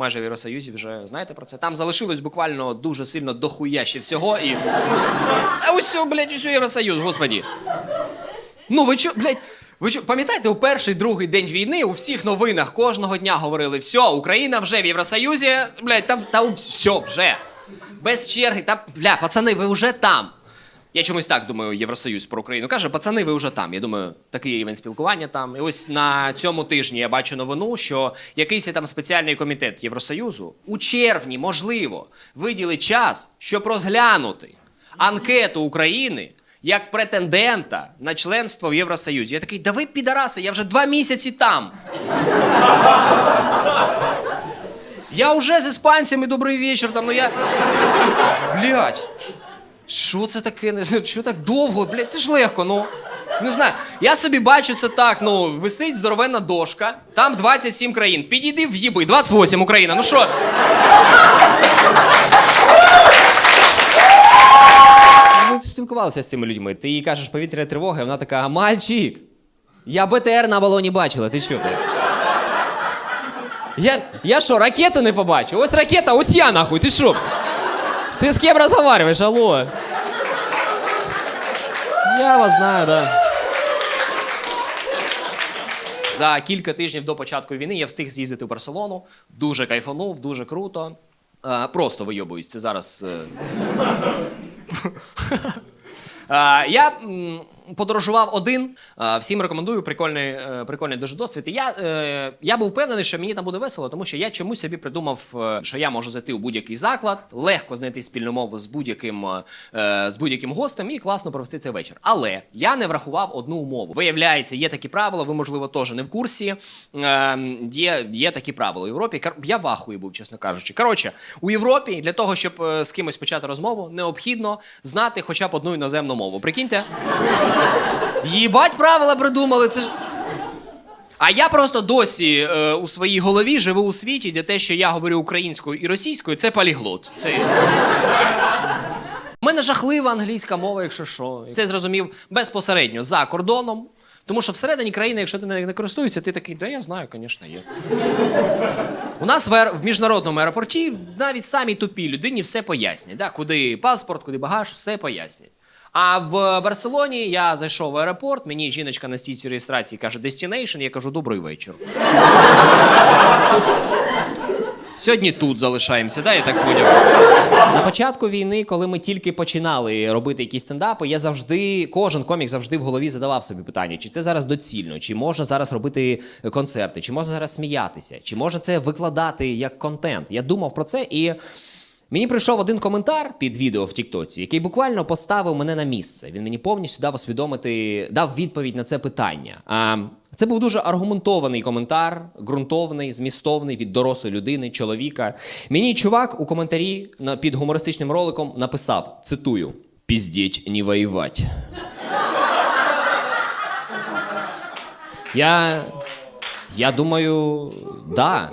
майже в Євросоюзі, вже знаєте про це. Там залишилось буквально дуже сильно дохуя ще всього і. А усьо, блядь, усьо Євросоюз, господі. Ну ви чо, блядь, ви чо, пам'ятаєте, у перший другий день війни у всіх новинах кожного дня говорили: все, Україна вже в Євросоюзі, блядь, та, та все, вже. Без черги, та бля, пацани, ви вже там. Я чомусь так думаю, Євросоюз про Україну каже, пацани, ви вже там. Я думаю, такий рівень спілкування там. І ось на цьому тижні я бачу новину, що якийсь там спеціальний комітет Євросоюзу у червні, можливо, виділить час, щоб розглянути анкету України як претендента на членство в Євросоюзі. Я такий, да ви підараси, я вже два місяці там. Я вже з іспанцями добрий вечір, там, ну я. Блять. Що це таке? Що так довго? Блядь, це ж легко, ну. Не знаю. Я собі бачу це так, ну, висить здоровенна дошка, там 27 країн. Підійди в'їби, 28 Україна. Ну що? Ви спілкувалися з цими людьми. Ти їй кажеш повітряна тривога, і вона така, мальчик, я БТР на балоні бачила, ти чого ти? Я, я що, ракету не побачу? Ось ракета, ось я нахуй, ти що? Ти з ким разговариваешь, алло? Я вас знаю, да. За кілька тижнів до початку війни я встиг з'їздити в Барселону. Дуже кайфанув, дуже круто. Е, просто вийобуюсь. Це зараз. е, Е, Я подорожував один. Всім рекомендую прикольний, е, прикольний дуже досвід. І я, е, я був впевнений, що мені там буде весело, тому що я чомусь собі придумав, е, що я можу зайти у будь-який заклад, легко знайти спільну мову з будь-яким з будь-яким гостем і класно провести цей вечір. Але я не врахував одну умову. Виявляється, є такі правила, ви, можливо, теж не в курсі. Е, Є, є такі правила у Європі. Я в ахуї був, чесно кажучи. Коротше, у Європі для того, щоб з кимось почати розмову, необхідно знати хоча б одну іноземну мову. Прикиньте? Їбать правила придумали. Це ж. А я просто досі е, у своїй голові живу у світі, де те, що я говорю українською і російською, це поліглот. Це... У мене жахлива англійська мова, якщо що. Це зрозумів безпосередньо за кордоном. Тому що всередині країни, якщо ти не користуєшся, ти такий, да я знаю, звісно, є. У нас в, в міжнародному аеропорті навіть самі тупі людині все пояснять. Да? Куди паспорт, куди багаж, все пояснять. А в Барселоні я зайшов в аеропорт, мені жіночка на стійці реєстрації каже Destination, я кажу добрий вечір. Сьогодні тут залишаємося, да, я так поняв. На початку війни, коли ми тільки починали робити якісь стендапи, я завжди, кожен комік завжди в голові задавав собі питання, чи це зараз доцільно, чи можна зараз робити концерти, чи можна зараз сміятися, чи можна це викладати як контент. Я думав про це і. Мені прийшов один коментар під відео в Тіктоці, який буквально поставив мене на місце. Він мені повністю дав усвідомити, дав відповідь на це питання. А, це був дуже аргументований коментар, ґрунтовний, змістовний від дорослої людини, чоловіка. Мені чувак у коментарі під гумористичним роликом написав: цитую: Піздіть, не воювать. Я. Я думаю, да.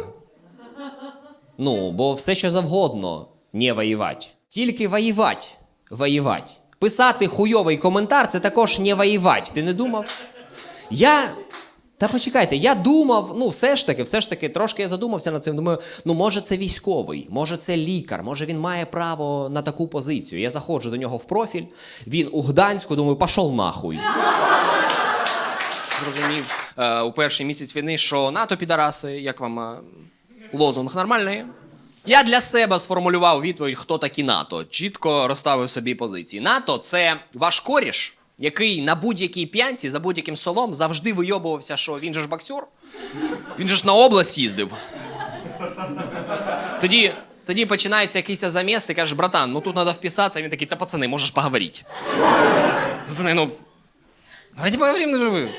Ну, бо все що завгодно не воювати. Тільки воювати. Воювати. Писати хуйовий коментар це також не воювати. Ти не думав? Я. Та почекайте, я думав, ну все ж таки, все ж таки, трошки я задумався над цим. Думаю, ну може це військовий, може це лікар, може він має право на таку позицію. Я заходжу до нього в профіль, він у Гданську, думаю, пішов нахуй. Зрозумів е, у перший місяць війни, що НАТО підараси, як вам е, лозунг нормальний? Я для себе сформулював відповідь, хто такі НАТО. Чітко розставив собі позиції. НАТО це ваш коріш, який на будь-якій п'янці за будь-яким столом завжди вийобувався, що він же ж боксер. Він же ж на область їздив. Тоді, тоді починається якийсь заміс, ти кажеш, братан, ну тут треба вписатися. Він такий, та пацани, можеш поговорити. Пацани, ну. Давайте поговоримо на живу.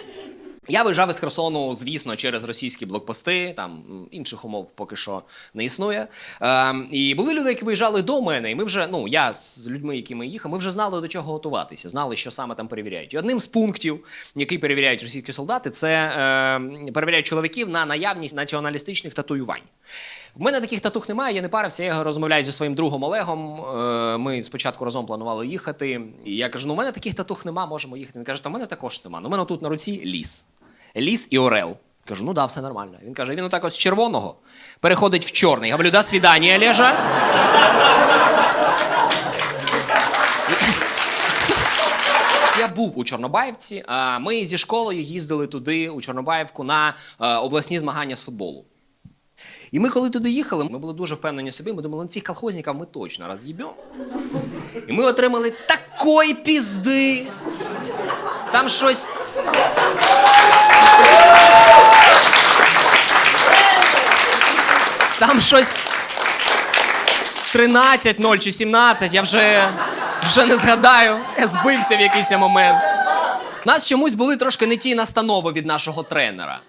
Я виїжджав із Херсону, звісно, через російські блокпости, там інших умов поки що не існує. Е, і були люди, які виїжджали до мене, і ми вже, ну я з людьми, якими їхав, ми вже знали до чого готуватися, знали, що саме там перевіряють. І одним з пунктів, який перевіряють російські солдати, це е, перевіряють чоловіків на наявність націоналістичних татуювань. В мене таких татух немає, я не парився. Я розмовляю зі своїм другом Олегом. Е, Ми спочатку разом планували їхати. І я кажу: ну, у мене таких татух нема, можемо їхати. Він каже, та в мене також нема. Ну, у мене тут на руці ліс. Ліс і Орел. Кажу, ну да, все нормально. Він каже, він отак от з червоного переходить в чорний. Я говорю, до свидання, Олежа. Я був у Чорнобаївці. Ми зі школою їздили туди, у Чорнобаївку, на е, обласні змагання з футболу. І ми, коли туди їхали, ми були дуже впевнені собі. Ми думали, «Ну, цих колхозників ми точно роз'їбемо. І ми отримали такої пізди. Там щось. Там щось 13-0 чи 17, я вже, вже не згадаю. Я збився в якийсь момент. У нас чомусь були трошки не ті настанови від нашого тренера.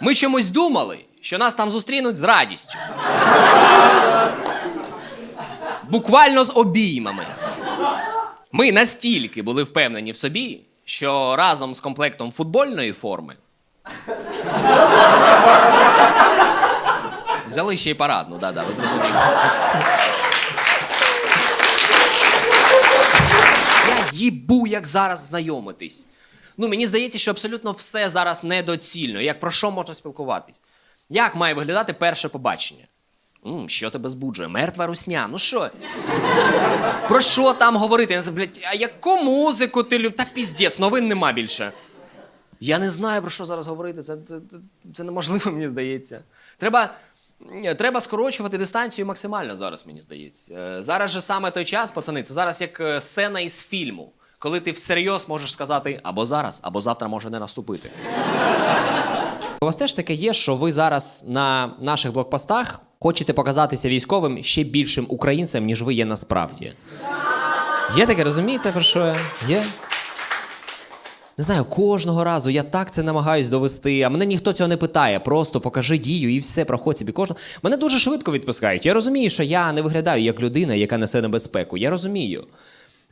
Ми чомусь думали, що нас там зустрінуть з радістю. Буквально з обіймами. Ми настільки були впевнені в собі, що разом з комплектом футбольної форми взяли ще й парадну, да-да, ви зрозуміли. Я їбу, як зараз знайомитись. Ну, мені здається, що абсолютно все зараз недоцільно. Як про що можна спілкуватись? Як має виглядати перше побачення? Що тебе збуджує? Мертва русня. Ну що? Про що там говорити? Я блядь, а яку музику ти любиш? Та піздець, новин нема більше. Я не знаю, про що зараз говорити. Це, це, це, це неможливо, мені здається. Треба, треба скорочувати дистанцію максимально зараз, мені здається. Е, Зараз же саме той час, пацани, це зараз як е, сцена із фільму, коли ти всерйоз можеш сказати або зараз, або завтра може не наступити. У вас теж таке є, що ви зараз на наших блокпостах хочете показатися військовим ще більшим українцем, ніж ви є насправді. Є таке, розумієте, про що я? Є? Не знаю, кожного разу я так це намагаюсь довести, а мене ніхто цього не питає. Просто покажи дію і все, проходь собі кожного. Мене дуже швидко відпускають. Я розумію, що я не виглядаю як людина, яка несе небезпеку. Я розумію.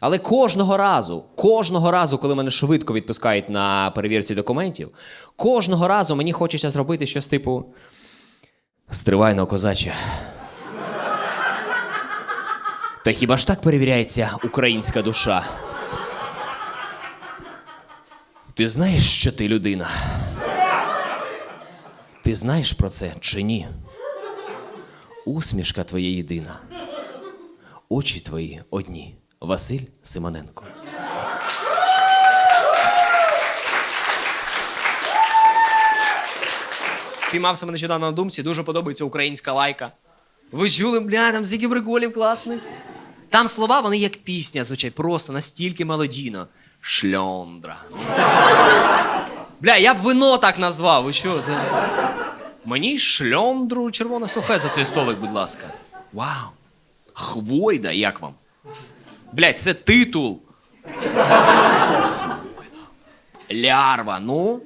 Але кожного разу, кожного разу, коли мене швидко відпускають на перевірці документів, кожного разу мені хочеться зробити щось типу. Стривайно, козаче. Та хіба ж так перевіряється українська душа? Ти знаєш, що ти людина? Ти знаєш про це чи ні? Усмішка твоя єдина. Очі твої одні. Василь Симоненко. Піймав себе нещодавно на думці, дуже подобається українська лайка. Ви чули, бля, там стільки приколів класних. Там слова, вони як пісня звучать, просто настільки мелодійно. Шльондра. Бля, я б вино так назвав. Ви що? Це... Мені шльондру червоне сухе за цей столик, будь ласка. Вау. Хвойда, як вам? Блядь, це титул. Лярва, ну.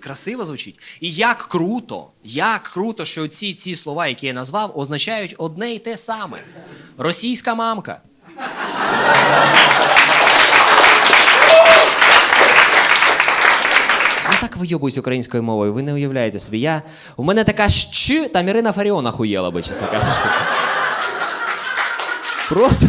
Красиво звучить. І як круто, як круто, що ці, ці слова, які я назвав, означають одне і те саме. Російська мамка. Я так вийобуюсь українською мовою, ви не уявляєте собі. Я... У мене така щ, там Ірина Фаріон охуєла би, чесно кажучи. Просто.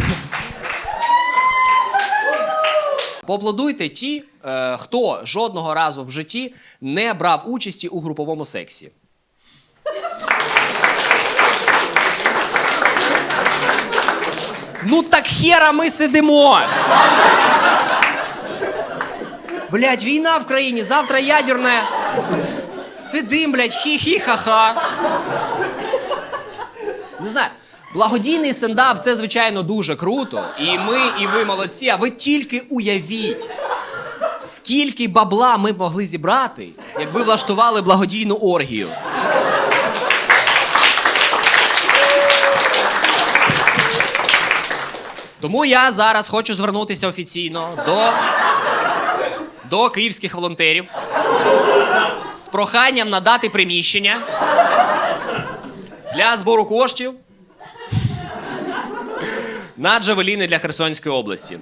Поаплодуйте ті, е, хто жодного разу в житті не брав участі у груповому сексі. Ну так хера ми сидимо. Блять, війна в країні, завтра ядерна. Сидим, блять, хі-хі-ха-ха. Не знаю. Благодійний стендап це, звичайно, дуже круто. І ми, і ви молодці, а ви тільки уявіть, скільки бабла ми могли зібрати, якби влаштували благодійну оргію. Тому я зараз хочу звернутися офіційно до, до київських волонтерів з проханням надати приміщення для збору коштів на джавеліни для Херсонської області.